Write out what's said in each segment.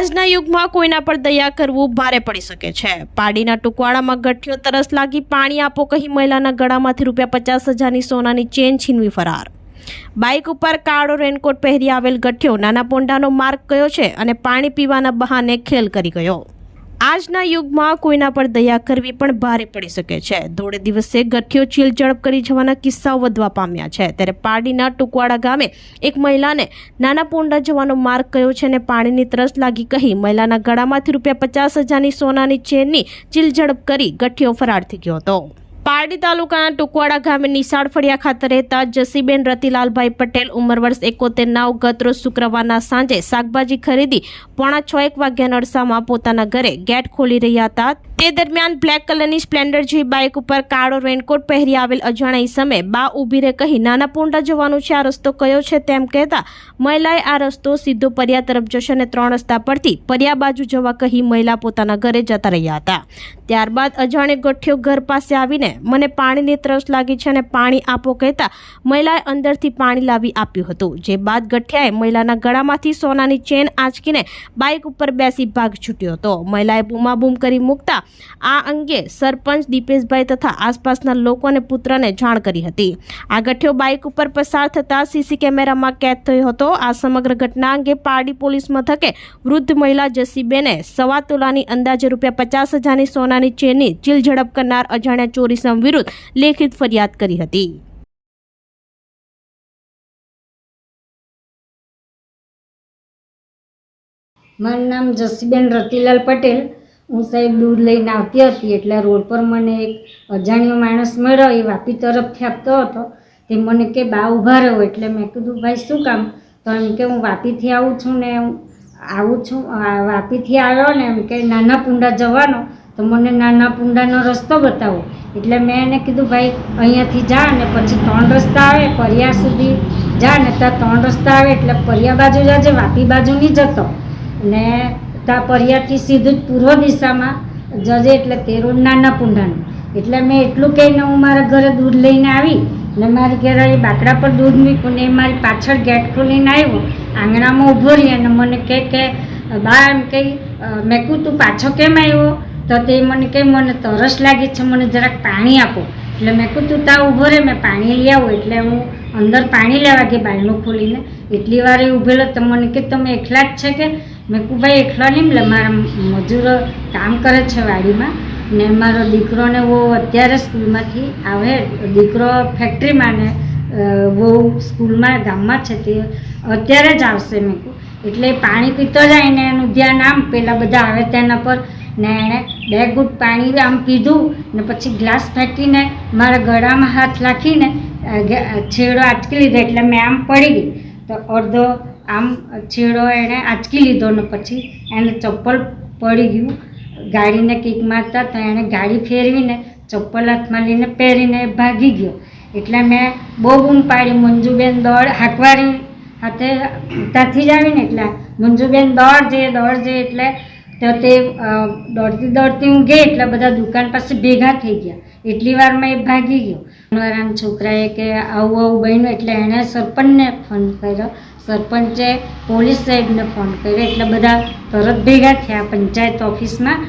આજના યુગમાં કોઈના પર દયા કરવું ભારે પડી શકે છે. પાડીના ટુકવાડામાં ગઠિયો તરસ લાગી પાણી આપો કહી મહિલાના ગળામાંથી રૂપિયા પચાસ હજારની સોનાની ચેન છીનવી ફરાર. બાઇક ઉપર કાળો રેનકોટ પહેરી આવેલ ગઠિયો નાના પોંડાનો માર્ગ કયો છે અને પાણી પીવાના બહાને ખેલ કરી ગયો. આજના યુગમાં કોઈના પર દયા કરવી પણ ભારે પડી શકે છે. ધોળે દિવસે ગઠિયો ચીલ ઝડપ કરી જવાના કિસ્સાઓ વધવા પામ્યા છે. ત્યારે પારડીના ટુકવાડા ગામે એક મહિલાને નાના પોંડા જવાનો માર્ગ કયો છે અને પાણીની તરસ લાગી કહી મહિલાના ગળામાંથી રૂપિયા પચાસ હજારની સોનાની ચેનની ચીલ ઝડપ કરી ગઠિયો ફરાર થઈ ગયો હતો. પારડી તાલુકાના ટુકવાડા ગામે નિશાળ ફળિયા ખાતે રહેતા જસીબેન રતિલાલભાઈ પટેલ ઉંમર વર્ષ એકોતેર નાવ ગત રોજ શુક્રવારના સાંજે શાકભાજી ખરીદી પોણા છ એક વાગ્યાના અરસામાં પોતાના ઘરે ગેટ ખોલી રહ્યા હતા. તે દરમિયાન બ્લેક કલરની સ્પ્લેન્ડર જેવી બાઇક ઉપર કાળો રેનકોટ પહેરી આવેલ અજાણ્યા સમયે બા ઊભી રહે કહી નાના પોંડા જવાનું છે. આ રસ્તો કયો છે તેમ કહેતા મહિલાએ આ રસ્તો સીધો પરિયા તરફ જશે અને ત્રણ રસ્તા પરથી પરિયા બાજુ જવા કહી મહિલા પોતાના ઘરે જતા રહ્યા હતા. ત્યારબાદ અજાણે ગઠિયો ઘર પાસે આવીને, મને પાણીની તરસ લાગી છે અને પાણી આપો, કહેતા મહિલાએ અંદરથી પાણી લાવી આપ્યું હતું. જે બાદ ગઠિયાએ મહિલાના ગળામાંથી સોનાની ચેન આંચકીને બાઇક ઉપર બેસી ભાગ છૂટ્યો હતો. મહિલાએ બૂમાબૂમ કરી મૂકતા આ અંગે સરપંચ દીપેશભાઈ તથા આસપાસના લોકોને પુત્રને જાણ કરી હતી. આ ગઠ્યો બાઇક ઉપર પસાર થતાં સીસી કેમેરામાં કેદ થયો હતો. આ સમગ્ર ઘટના અંગે પારડી પોલીસ મથકે વૃદ્ધ મહિલા જસીબેને સવા તોલાની અંદાજે રૂપિયા પચાસ હજારની સોનાની ચેનની ચીલ ઝડપ કરનાર અજાણ્યા ચોરીસમ વિરુદ્ધ લેખિત ફરિયાદ કરી હતી. મારું નામ જસીબેન રતિલાલ પટેલ. હું સાહેબ દૂધ લઈને આવતી હતી એટલે રોડ પર મને એક અજાણ્યો માણસ મળ્યો, એ વાપી તરફથી આપતો હતો. તે મને કે, બા, ઊભા રહ્યો એટલે મેં કીધું, ભાઈ, શું કામ? તો એમ કે, હું વાપીથી આવું છું ને આવું છું વાપીથી આવ્યો ને, એમ કે, નાના પુંડા જવાનો. તો મને નાના પુંડાનો રસ્તો બતાવો. એટલે મેં એને કીધું, ભાઈ, અહીંયાથી જા ને પછી ત્રણ રસ્તા આવે, પરિયા સુધી જા ને ત્યાં ત્રણ રસ્તા આવે, એટલે પરિયા બાજુ જાજે, વાપી બાજુ નહીં જતો. ને ત્યાં પરિયાથી સીધું જ પૂર્વ દિશામાં જજે એટલે તેરો નાના પુંડાનું. એટલે મેં એટલું કહીને હું મારા ઘરે દૂધ લઈને આવી ને મારી ઘરે એ બાકડા પર દૂધ મૂક્યું ને મારી પાછળ ગેટ ખોલીને આવ્યો. આંગણામાં ઊભો રહી અને મને કહે કે, બા, એમ કહી મેં કહું તું પાછો કેમ આવ્યો? તો તે મને કહે, મને તરસ લાગી છે, મને જરાક પાણી આપો. એટલે મેં કહું તું ત્યાં ઊભો રહે મેં પાણી લઈ આવું. એટલે હું અંદર પાણી લેવા ગઈ બારણું ખોલીને. એટલી વાર એ ઊભેલો તો મને કે તમે એકલા જ છે કે મેં કહું ભાઈ, એકલા નહીં એટલે મારા મજૂરો કામ કરે છે વાડીમાં. ને મારો દીકરોને બહુ અત્યારે સ્કૂલમાંથી આવે. દીકરો ફેક્ટરીમાં ને બહુ સ્કૂલમાં, ગામમાં છે તે અત્યારે જ આવશે મેં કહું એટલે પાણી પીતો જાય ને એનું ધ્યાન આમ, પેલા બધા આવે તેના પર. ને એણે બે ઘૂંટ પાણી આમ પીધું ને પછી ગ્લાસ ફેંકીને મારા ગળામાં હાથ રાખીને છેડો આટકી લીધો એટલે મેં આમ પડી ગઈ. તો અડધો આમ છેડો એણે આંચકી લીધો ને પછી એને ચપ્પલ પડી ગયું. ગાડીને કિક મારતા તો એણે ગાડી ફેરવીને ચપ્પલ હાથમાં લઈને પહેરીને ભાગી ગયો. એટલે મેં બહુ બૂમ પાડી. મંજુબેન દોડ હાકવારી હાથે ત્યાંથી જ આવીને એટલે મંજુબેન દોડ જે દોડ જે એટલે તો તે દોડતી દોડતી હું ગઈ એટલે બધા દુકાન પાસે ભેગા થઈ ગયા. એટલી વારમાં એ ભાગી ગયો. છોકરાએ કે આવું આવું બન્યું એટલે એણે સરપંચને ફોન કર્યો. સરપંચે પોલીસ સાહેબને ફોન કર્યો. એટલે બધા તરત ભેગા થયા પંચાયત ઓફિસમાં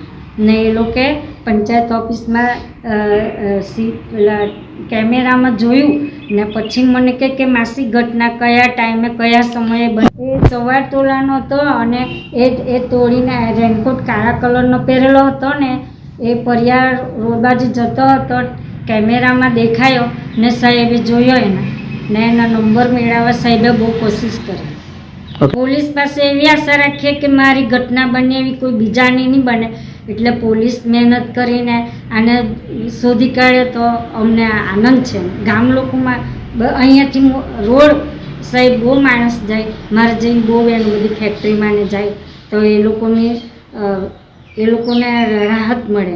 ને એ લોકોએ પંચાયત ઓફિસમાં સી, પેલા કેમેરામાં જોયું ને પછી મને કહે કે માસી ઘટના કયા ટાઈમે, કયા સમયે બની? એ સવાર તોલાનો હતો અને એ એ તોડીને રેનકોટ કાળા કલરનો પહેરેલો હતો ને એ પરિયાર રોડ બાજુ જતો હતો, કેમેરામાં દેખાયો ને સાહેબે જોયો એના. ને એના નંબર મેળવવા સાહેબે બહુ કોશિશ કરી. પોલીસ પાસે એવી આશા રાખીએ કે મારી ઘટના બને એવી કોઈ બીજાની નહીં બને. એટલે પોલીસ મહેનત કરીને આને શોધી કાઢે તો અમને આનંદ છે. ગામ લોકોમાં અહીંયાથી રોડ સાહેબ બહુ માણસ જાય. મારે જઈને બહુ એમ બધી ફેક્ટરીમાં ને જાય. તો એ લોકોને એ લોકોને રાહત મળે